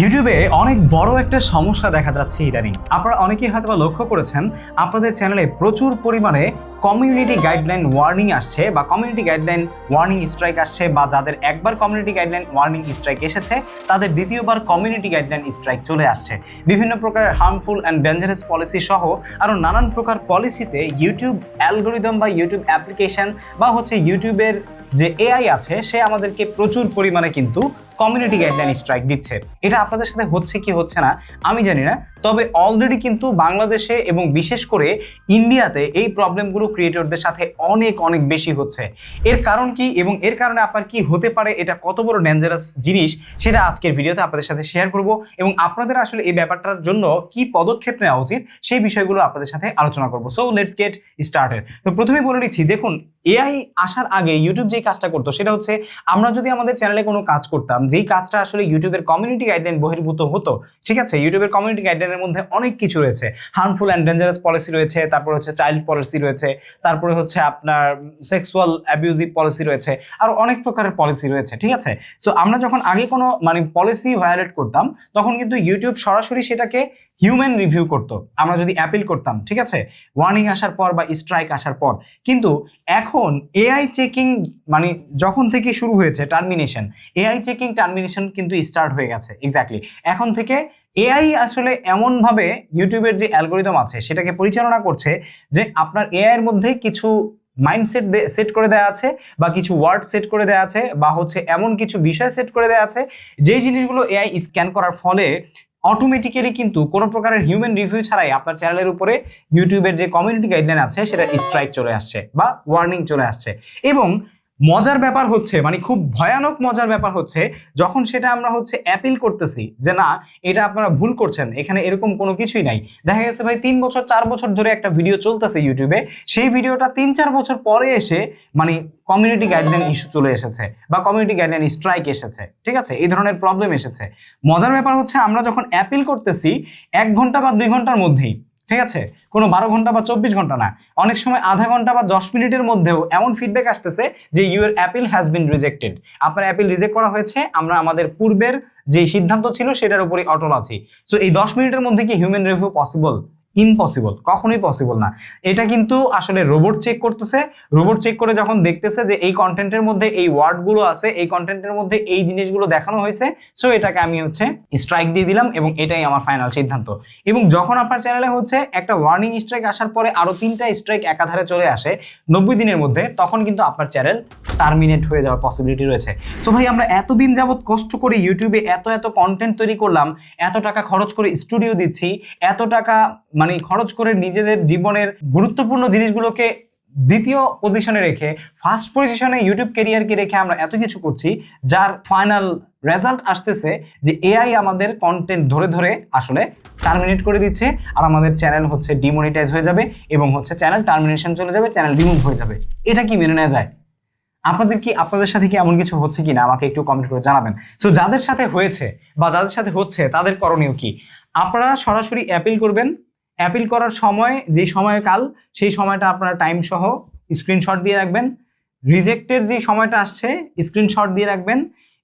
ইউটিউবে অনেক বড় একটা সমস্যা দেখা যাচ্ছে ইদানিং। আপনারা অনেকেই হয়তো লক্ষ্য করেছেন, আপনাদের চ্যানেলে প্রচুর পরিমাণে কমিউনিটি গাইডলাইন ওয়ার্নিং আসছে বা কমিউনিটি গাইডলাইন ওয়ার্নিং স্ট্রাইক আসছে বা যাদের একবার কমিউনিটি গাইডলাইন ওয়ার্নিং স্ট্রাইক এসেছে, তাদের দ্বিতীয়বার কমিউনিটি গাইডলাইন স্ট্রাইক চলে আসছে। বিভিন্ন প্রকারের হার্মফুল অ্যান্ড ডেঞ্জারাস পলিসি সহ আরও নানান প্রকার পলিসিতে ইউটিউব অ্যালগোরিদম বা ইউটিউব অ্যাপ্লিকেশন বা হচ্ছে ইউটিউবের যে এআই আছে, সে আমাদেরকে প্রচুর পরিমাণে কিন্তু কমিউনিটি গাইডলাইন স্ট্রাইক দিচ্ছে। এটা আপনাদের সাথে হচ্ছে কি হচ্ছে না, আমি জানি না। তবে অলরেডি কিন্তু বাংলাদেশে এবং বিশেষ করে ইন্ডিয়াতে এই প্রবলেমগুলো ক্রিয়েটরদের সাথে অনেক অনেক বেশি হচ্ছে। এর কারণ কি এবং এর কারণে আপনার কি হতে পারে এটা কত বড় ডেঞ্জারাস জিনিস, সেটা আজকের ভিডিওতে আপনাদের সাথে শেয়ার করব এবং আপনাদের আসলে এই ব্যাপারটার জন্য কি পদক্ষেপ নেওয়া উচিত, সেই বিষয়গুলো আপনাদের সাথে আলোচনা করব। সো লেটস গেট স্টার্টেড তো প্রথমেই বলে নিচ্ছি, দেখুন এআই আসার আগে ইউটিউব যেই কাজটা করতো সেটা হচ্ছে আমরা যদি আমাদের চ্যানেলে কোনো কাজ করতাম, যেই কাজটা আসলে ইউটিউবের কমিউনিটি গাইডলাইন বহির্ভূত হতো, ঠিক আছে? ইউটিউবের কমিউনিটি গাইডলাইনের মধ্যে অনেক কিছু রয়েছে। হার্মফুল অ্যান্ড ডেঞ্জারাস পলিসি রয়েছে, তারপরে হচ্ছে চাইল্ড পলিসি রয়েছে, তারপরে হচ্ছে আপনার সেক্সুয়াল অ্যাবিউজিভ পলিসি রয়েছে, আর অনেক প্রকারের পলিসি রয়েছে, ঠিক আছে? সো আমরা যখন আগে কোনো মানে পলিসি ভায়োলেট করতাম, তখন কিন্তু ইউটিউব সরাসরি সেটাকে হিউম্যান রিভিউ করতো। আমরা যদি অ্যাপিল করতাম, ঠিক আছে? ওয়ার্নিং আসার পর বা স্ট্রাইক আসার পর। কিন্তু এখন এআই চেকিং মানে যখন থেকে শুরু হয়েছে টার্মিনেশন এআই চেকিং টার্মিনেশন কিন্তু স্টার্ট হয়ে গেছে এক্স্যাক্টলি এখন থেকে এআই আসলে এমনভাবে ইউটিউবের যে অ্যালগোরিদম আছে, সেটাকে পরিচালনা করছে যে আপনার এআইয়ের মধ্যে কিছু মাইন্ডসেট সেট করে দেওয়া আছে বা কিছু ওয়ার্ড সেট করে দেওয়া আছে বা হচ্ছে এমন কিছু বিষয় সেট করে দেওয়া আছে, যেই জিনিসগুলো এআই স্ক্যান করার ফলে অটোমেটিক্যালি কিন্তু কোনো প্রকারের হিউম্যান রিভিউ ছাড়াই আপনার চ্যানেলের উপরে ইউটিউবের যে কমিউনিটি গাইডলাইন আছে, সেটা স্ট্রাইক চলে আসছে বা ওয়ার্নিং চলে আসছে। এবং মজার ব্যাপার হচ্ছে মানে খুব ভয়ানক মজার ব্যাপার হচ্ছে, যখন সেটা আমরা হচ্ছে অ্যাপিল করতেছি যে না, এটা আপনারা ভুল করছেন, এখানে এরকম কোনো কিছুই নাই। দেখা গেছে ভাই তিন বছর, চার বছর ধরে একটা ভিডিও চলতেছে ইউটিউবে সেই ভিডিওটা তিন, চার বছর পরে এসে মানে কমিউনিটি গাইডলাইন ইস্যু চলে এসেছে বা কমিউনিটি গাইডলাইন স্ট্রাইক এসেছে, ঠিক আছে? এই ধরনের প্রবলেম এসেছে। মজার ব্যাপার হচ্ছে, আমরা যখন অ্যাপিল করতেছি, এক ঘণ্টা বা দুই ঘণ্টার মধ্যেই ঠিক আছে? কোনো বারো ঘণ্টা বা চব্বিশ ঘণ্টা না। অনেক সময় আধা ঘণ্টা বা দশ মিনিটের মধ্যেও এমন ফিডব্যাক আসতেছে যে your appeal has been rejected আপনার অ্যাপিল রিজেক্ট করা হয়েছে, আমরা আমাদের পূর্বের যে সিদ্ধান্ত ছিল, সেটার উপরে অটল আছি। সো এই দশ মিনিটের মধ্যে কি হিউম্যান রিভিউ পসিবল ইম্পসিবল কখনোই পসিবল না। এটা কিন্তু আসলে রোবট চেক করতেছে। রোবট চেক করে যখন দেখতেছে যে এই কন্টেন্টের মধ্যে এই ওয়ার্ডগুলো আছে, এই কন্টেন্টের মধ্যে এই জিনিসগুলো দেখানো হয়েছে সো এটাকে আমি হচ্ছে স্ট্রাইক দিয়ে দিলাম এবং এটাই আমার ফাইনাল সিদ্ধান্ত। এবং যখন আপনার চ্যানেলে হচ্ছে একটা ওয়ার্নিং স্ট্রাইক আসার পরে আরও তিনটা স্ট্রাইক একাধারে চলে আসে নব্বই দিনের মধ্যে, তখন কিন্তু আপনার চ্যানেল টার্মিনেট হয়ে যাওয়ার পসিবিলিটি রয়েছে। সো ভাই, আমরা এতদিন যাবত কষ্ট করে ইউটিউবে এত এত কন্টেন্ট তৈরি করলাম, এত টাকা খরচ করে স্টুডিও দিচ্ছি, এত টাকা মানে খরচ করে নিজেদের জীবনের গুরুত্বপূর্ণ জিনিসগুলোকে দ্বিতীয় পজিশনে রেখে ফার্স্ট পজিশনে ইউটিউব কেরিয়ারকে রেখে আমরা এত কিছু করছি, যার ফাইনাল রেজাল্ট আসতেছে যে এআই আমাদের কন্টেন্ট ধরে ধরে আসলে টার্মিনেট করে দিচ্ছে, আর আমাদের চ্যানেল হচ্ছে ডিমনিটাইজ হয়ে যাবে এবং হচ্ছে চ্যানেল টার্মিনেশন চলে যাবে চ্যানেল রিমুভ হয়ে যাবে। এটা কি মেনে নেওয়া যায়? আপনাদের কি, আপনাদের সাথে কি এমন কিছু হচ্ছে কি না আমাকে একটু কমেন্ট করে জানাবেন। সো যাদের সাথে হয়েছে বা যাদের সাথে হচ্ছে, তাদের করণীয় কি? আপনারা সরাসরি অ্যাপিল করবেন অ্যাপিল করার সময় যে সময়কাল সেই সময়টা আপনারা টাইম সহ স্ক্রিনশট দিয়ে রাখবেন। রিজেক্টের যে সময়টা আসছে স্ক্রিনশট দিয়ে রাখবেন।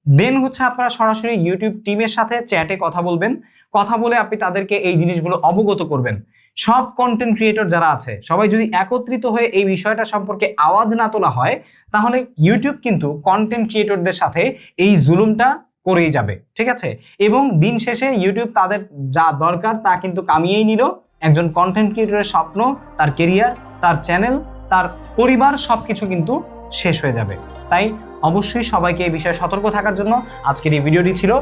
দেন হচ্ছে আপনারা সরাসরি ইউটিউব টিমের সাথে চ্যাটে কথা বলবেন। কথা বলে আপনি তাদেরকে এই জিনিসগুলো অবগত করবেন। সব কন্টেন্ট ক্রিয়েটর যারা আছে, সবাই যদি একত্রিত হয়ে এই বিষয়টা সম্পর্কে আওয়াজ না তোলা হয়, তাহলে ইউটিউব কিন্তু কন্টেন্ট ক্রিয়েটরদের সাথে এই জুলুমটা করেই যাবে। ঠিক আছে? এবং দিন শেষে ইউটিউব তাদের যা দরকার তা কিন্তু কামিয়েই নিল। একজন কন্টেন্ট ক্রিয়েটরের স্বপ্ন, তার কেরিয়ার তার চ্যানেল তার পরিবার সব কিছু কিন্তু শেষ হয়ে যাবে। তাই অবশ্যই সবাইকে এই বিষয়ে সতর্ক থাকার জন্য আজকের এই ভিডিওটি ছিল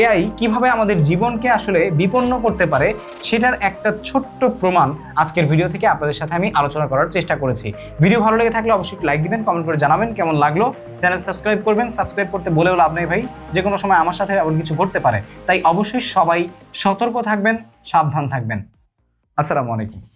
এআই কীভাবে আমাদের জীবনকে আসলে বিপন্ন করতে পারে, সেটার একটা ছোট্ট প্রমাণ আজকের ভিডিও থেকে আপনাদের সাথে আমি আলোচনা করার চেষ্টা করেছি। ভিডিও ভালো লেগে থাকলে অবশ্যই লাইক দিবেন কমেন্ট করে জানাবেন কেমন লাগল। চ্যানেল সাবস্ক্রাইব করবেন সাবস্ক্রাইব করতে বলেও লাভ নেই ভাই, যে কোনো সময় আমার সাথে এমন কিছু ঘটতে পারে। তাই অবশ্যই সবাই সতর্ক থাকবেন, সাবধান থাকবেন। আসসালামু আলাইকুম।